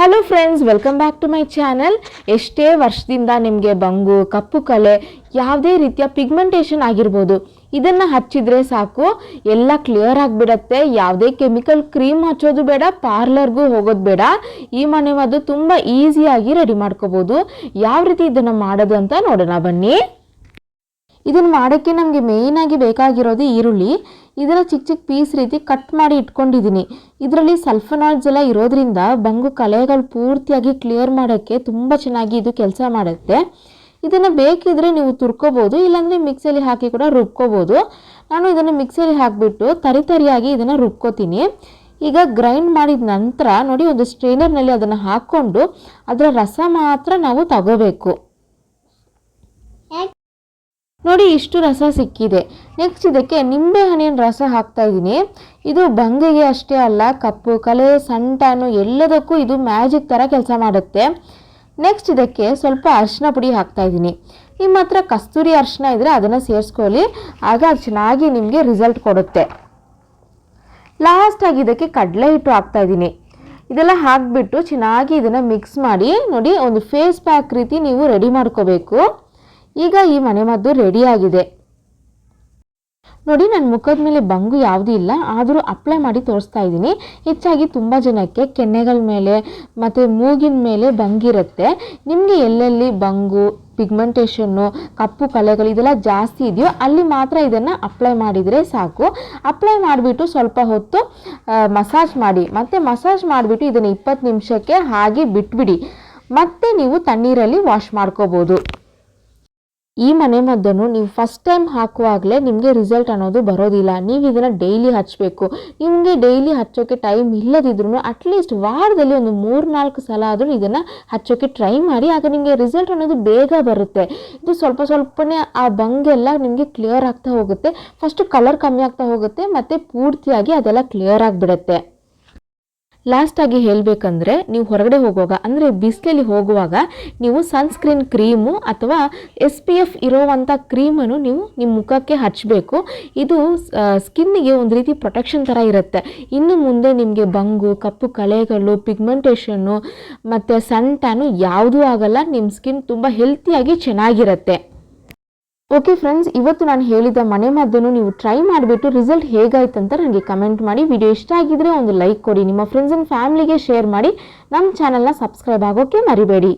Hello friends welcome back to my channel ಎಷ್ಟೇ ವರ್ಷದಿಂದ ನಿಮಗೆ ಬಂಗು, ಕಪ್ಪು ಕಲೆ, ಯಾವುದೇ ರೀತಿಯ ಪಿಗ್ಮೆಂಟೇಷನ್ ಆಗಿರ್ಬೋದು, ಇದನ್ನು ಹಚ್ಚಿದ್ರೆ ಸಾಕು. ಎಲ್ಲ ಕ್ಲಿಯರ್ ಆಗಿಬಿಡತ್ತೆ. ಯಾವುದೇ ಕೆಮಿಕಲ್ ಕ್ರೀಮ್ ಹಚ್ಚೋದು ಬೇಡ ಪಾರ್ಲರ್ಗೂ ಹೋಗೋದು ಬೇಡ. ಈ ಮನೆ ಅದು ತುಂಬ ಈಸಿಯಾಗಿ ರೆಡಿ ಮಾಡ್ಕೋಬೋದು. ಯಾವ ರೀತಿ ಇದನ್ನು ಮಾಡೋದು ಅಂತ ನೋಡೋಣ ಬನ್ನಿ. ಇದನ್ನು ಮಾಡೋಕ್ಕೆ ನಮಗೆ ಮೇಯ್ನಾಗಿ ಬೇಕಾಗಿರೋದು ಈರುಳ್ಳಿ. ಇದನ್ನು ಚಿಕ್ಕ ಚಿಕ್ಕ ಪೀಸ್ ರೀತಿ ಕಟ್ ಮಾಡಿ ಇಟ್ಕೊಂಡಿದ್ದೀನಿ ಇದರಲ್ಲಿ ಸಲ್ಫನಾಲ್ಸ್ ಎಲ್ಲ ಇರೋದ್ರಿಂದ ಬಂಗು ಕಲೆಗಳು ಪೂರ್ತಿಯಾಗಿ ಕ್ಲಿಯರ್ ಮಾಡೋಕ್ಕೆ ತುಂಬ ಚೆನ್ನಾಗಿ ಇದು ಕೆಲಸ ಮಾಡುತ್ತೆ. ಇದನ್ನು ಬೇಕಿದ್ರೆ ನೀವು ತುರ್ಕೋಬೋದು, ಇಲ್ಲಾಂದರೆ ಮಿಕ್ಸಿಯಲ್ಲಿ ಹಾಕಿ ಕೂಡ ರುಬ್ಕೋಬೋದು. ನಾನು ಇದನ್ನು ಮಿಕ್ಸಿಯಲ್ಲಿ ಹಾಕಿಬಿಟ್ಟು ತರಿ ತರಿಯಾಗಿ ಇದನ್ನು ರುಬ್ಕೋತೀನಿ. ಈಗ ಗ್ರೈಂಡ್ ಮಾಡಿದ ನಂತರ ನೋಡಿ ಒಂದು ಸ್ಟ್ರೈನರ್ನಲ್ಲಿ ಅದನ್ನು ಹಾಕ್ಕೊಂಡು, ಅದರ ರಸ ಮಾತ್ರ ನಾವು ತಗೋಬೇಕು. ನೋಡಿ ಇಷ್ಟು ರಸ ಸಿಕ್ಕಿದೆ. ನೆಕ್ಸ್ಟ್ ಇದಕ್ಕೆ ನಿಂಬೆ ಹಣ್ಣಿನ ರಸ ಹಾಕ್ತಾ ಇದ್ದೀನಿ. ಇದು ಬಂಗೆಗೆ ಅಷ್ಟೇ ಅಲ್ಲ, ಕಪ್ಪು ಕಲೆ ಸಂಟಾನು ಎಲ್ಲದಕ್ಕೂ ಇದು ಮ್ಯಾಜಿಕ್ ಥರ ಕೆಲಸ ಮಾಡುತ್ತೆ. ನೆಕ್ಸ್ಟ್ ಇದಕ್ಕೆ ಸ್ವಲ್ಪ ಅರಿಶಿನ ಪುಡಿ ಹಾಕ್ತಾ ಇದ್ದೀನಿ. ನಿಮ್ಮ ಹತ್ರ ಕಸ್ತೂರಿ ಅರಿಶಿನ ಇದ್ದರೆ ಅದನ್ನು ಸೇರಿಸ್ಕೊಳ್ಳಿ. ಆಗ ಅದು ಚೆನ್ನಾಗಿ ನಿಮಗೆ ರಿಸಲ್ಟ್ ಕೊಡುತ್ತೆ. ಲಾಸ್ಟಾಗಿ ಇದಕ್ಕೆ ಕಡಲೆ ಹಿಟ್ಟು ಹಾಕ್ತಾ ಇದ್ದೀನಿ. ಇದೆಲ್ಲ ಹಾಕಿಬಿಟ್ಟು ಚೆನ್ನಾಗಿ ಇದನ್ನು ಮಿಕ್ಸ್ ಮಾಡಿ, ನೋಡಿ ಒಂದು ಫೇಸ್ ಪ್ಯಾಕ್ ರೀತಿ ನೀವು ರೆಡಿ ಮಾಡ್ಕೋಬೇಕು. ಈಗ ಈ ಮನೆಮದ್ದು ರೆಡಿಯಾಗಿದೆ ನೋಡಿ ನನ್ನ ಮುಖದ ಮೇಲೆ ಬಂಗು ಯಾವುದೂ ಇಲ್ಲ, ಆದರೂ ಅಪ್ಲೈ ಮಾಡಿ ತೋರಿಸ್ತಾ ಇದ್ದೀನಿ. ಹೆಚ್ಚಾಗಿ ತುಂಬ ಜನಕ್ಕೆ ಕೆನ್ನೆಗಳ ಮೇಲೆ ಮತ್ತು ಮೂಗಿನ ಮೇಲೆ ಬಂಗಿರುತ್ತೆ ನಿಮಗೆ ಎಲ್ಲೆಲ್ಲಿ ಬಂಗು ಪಿಗ್ಮೆಂಟೇಷನ್ನು ಕಪ್ಪು ಕಲೆಗಳು ಇದೆಲ್ಲ ಜಾಸ್ತಿ ಇದೆಯೋ ಅಲ್ಲಿ ಮಾತ್ರ ಇದನ್ನು ಅಪ್ಲೈ ಮಾಡಿದರೆ ಸಾಕು. ಅಪ್ಲೈ ಮಾಡಿಬಿಟ್ಟು ಸ್ವಲ್ಪ ಹೊತ್ತು ಮಸಾಜ್ ಮಾಡಿ. ಮತ್ತು ಮಸಾಜ್ ಮಾಡಿಬಿಟ್ಟು ಇದನ್ನು ಇಪ್ಪತ್ತು ನಿಮಿಷಕ್ಕೆ ಹಾಗೆ ಬಿಟ್ಬಿಡಿ. ಮತ್ತೆ ನೀವು ತಣ್ಣೀರಲ್ಲಿ ವಾಶ್ ಮಾಡ್ಕೋಬೋದು. ಈ ಮನೆಮದ್ದನ್ನು ನೀವು ಫಸ್ಟ್ ಟೈಮ್ ಹಾಕುವಾಗಲೇ ನಿಮಗೆ ರಿಸಲ್ಟ್ ಅನ್ನೋದು ಬರೋದಿಲ್ಲ. ನೀವು ಇದನ್ನು ಡೈಲಿ ಹಚ್ಚಬೇಕು ನಿಮಗೆ ಡೈಲಿ ಹಚ್ಚೋಕ್ಕೆ ಟೈಮ್ ಇಲ್ಲದಿದ್ರೂ ಅಟ್ಲೀಸ್ಟ್ ವಾರದಲ್ಲಿ ಒಂದು ಮೂರು ನಾಲ್ಕು ಸಲ ಆದರೂ ಇದನ್ನು ಹಚ್ಚೋಕ್ಕೆ ಟ್ರೈ ಮಾಡಿ, ಆಗ ನಿಮಗೆ ರಿಸಲ್ಟ್ ಅನ್ನೋದು ಬೇಗ ಬರುತ್ತೆ. ಇದು ಸ್ವಲ್ಪ ಸ್ವಲ್ಪನೇ ಆ ಬಂಗೆಲ್ಲ ನಿಮಗೆ ಕ್ಲಿಯರ್ ಆಗ್ತಾ ಹೋಗುತ್ತೆ. ಫಸ್ಟು ಕಲರ್ ಕಮ್ಮಿ ಆಗ್ತಾ ಹೋಗುತ್ತೆ, ಮತ್ತು ಪೂರ್ತಿಯಾಗಿ ಅದೆಲ್ಲ ಕ್ಲಿಯರ್ ಆಗಿಬಿಡುತ್ತೆ. ಲಾಸ್ಟಾಗಿ ಹೇಳಬೇಕಂದ್ರೆ ನೀವು ಹೊರಗಡೆ ಹೋಗುವಾಗ, ಅಂದರೆ ಬಿಸಿಲಲ್ಲಿ ಹೋಗುವಾಗ ನೀವು ಸನ್ಸ್ಕ್ರೀನ್ ಕ್ರೀಮು ಅಥವಾ ಎಸ್ ಪಿ ಎಫ್ ಇರೋವಂಥ ಕ್ರೀಮನ್ನು ನೀವು ನಿಮ್ಮ ಮುಖಕ್ಕೆ ಹಚ್ಚಬೇಕು ಇದು ಸ್ಕಿನ್ನಿಗೆ ಒಂದು ರೀತಿ ಪ್ರೊಟೆಕ್ಷನ್ ಥರ ಇರುತ್ತೆ. ಇನ್ನು ಮುಂದೆ ನಿಮಗೆ ಬಂಗು, ಕಪ್ಪು ಕಲೆಗಳು ಪಿಗ್ಮೆಂಟೇಷನ್ನು ಮತ್ತು ಸನ್ ಟ್ಯಾನು ಯಾವುದೂ ಆಗಲ್ಲ ನಿಮ್ಮ ಸ್ಕಿನ್ ತುಂಬ ಹೆಲ್ತಿಯಾಗಿ ಚೆನ್ನಾಗಿರುತ್ತೆ. ಓಕೆ ಫ್ರೆಂಡ್ಸ್ ಇವತ್ತು ನಾನು ಹೇಳಿದ ಮನೆ ಮದ್ದನ್ನು ನೀವು ಟ್ರೈ ಮಾಡಿಬಿಟ್ಟು ರಿಸಲ್ಟ್ ಹೇಗಾಯ್ತು ಅಂತ ನನಗೆ ಕಮೆಂಟ್ ಮಾಡಿ. ವಿಡಿಯೋ ಇಷ್ಟ ಆಗಿದ್ರೆ ಒಂದು ಲೈಕ್ ಕೊಡಿ. ನಿಮ್ಮ ಫ್ರೆಂಡ್ಸ್ ಆ್ಯಂಡ್ ಫ್ಯಾಮಿಲಿಗೆ ಶೇರ್ ಮಾಡಿ. ನಮ್ಮ ಚಾನಲ್ನ ಸಬ್ಸ್ಕ್ರೈಬ್ ಆಗೋಕ್ಕೆ ಮರಿಬೇಡಿ.